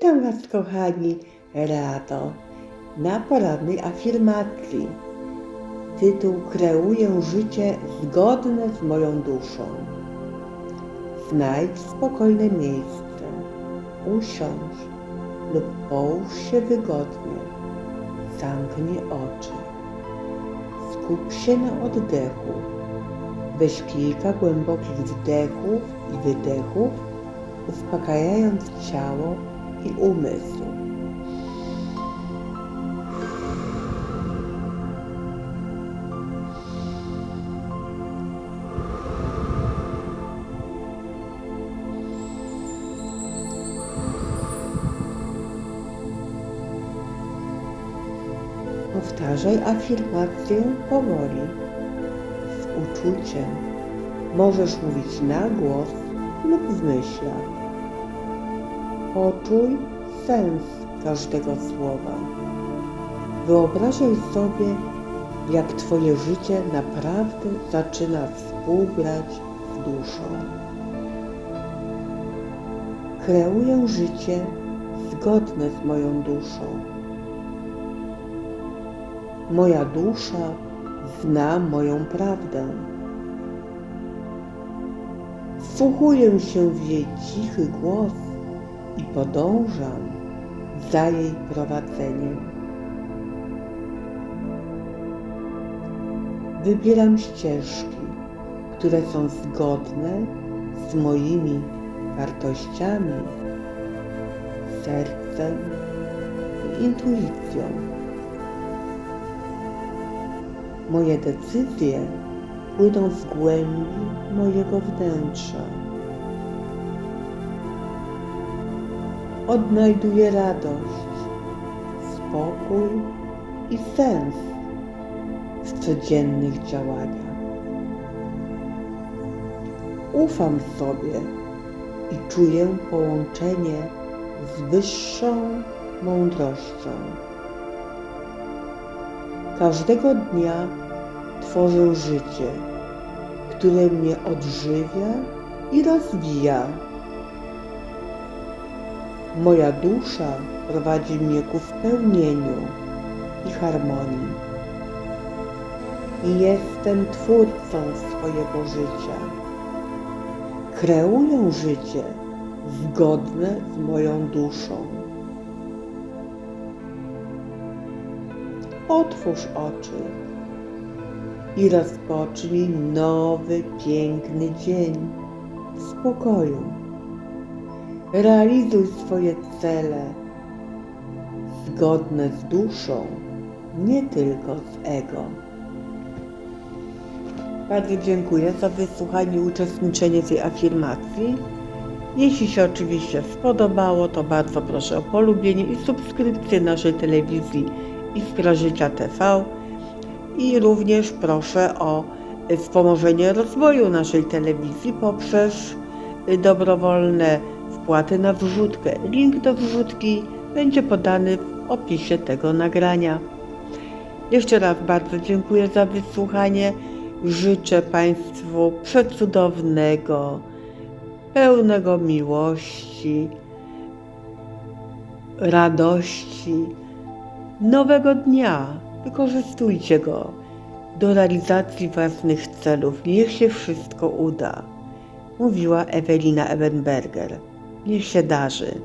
Witam Was, kochani, rado na porannej afirmacji. Tytuł Kreuję życie zgodne z moją duszą. Znajdź spokojne miejsce, usiądź lub połóż się wygodnie. Zamknij oczy. Skup się na oddechu. Weź kilka głębokich wdechów i wydechów, uspokajając ciało i umysł. Powtarzaj afirmację powoli, z uczuciem. Możesz mówić na głos lub w myślach. Poczuj sens każdego słowa. Wyobrażaj sobie, jak Twoje życie naprawdę zaczyna współgrać z duszą. Kreuję życie zgodne z moją duszą. Moja dusza zna moją prawdę. Wsłuchuję się w jej cichy głos i podążam za jej prowadzeniem. Wybieram ścieżki, które są zgodne z moimi wartościami, sercem i intuicją. Moje decyzje płyną z głębi mojego wnętrza. Odnajduję radość, spokój i sens w codziennych działaniach. Ufam sobie i czuję połączenie z wyższą mądrością. Każdego dnia tworzę życie, które mnie odżywia i rozwija. Moja dusza prowadzi mnie ku spełnieniu i harmonii. I jestem twórcą swojego życia. Kreuję życie zgodne z moją duszą. Otwórz oczy i rozpocznij nowy, piękny dzień w spokoju. Realizuj swoje cele zgodne z duszą, nie tylko z ego. Bardzo dziękuję za wysłuchanie i uczestniczenie w tej afirmacji. Jeśli się oczywiście spodobało, to bardzo proszę o polubienie i subskrypcję naszej telewizji Iskra Życia TV i również proszę o wspomożenie rozwoju naszej telewizji poprzez dobrowolne wpłaty na wrzutkę. Link do wrzutki będzie podany w opisie tego nagrania. Jeszcze raz bardzo dziękuję za wysłuchanie. Życzę Państwu przecudownego, pełnego miłości, radości, nowego dnia. Wykorzystujcie go do realizacji własnych celów. Niech się wszystko uda. Mówiła Ewelina Ebenberger. Niech się darzy.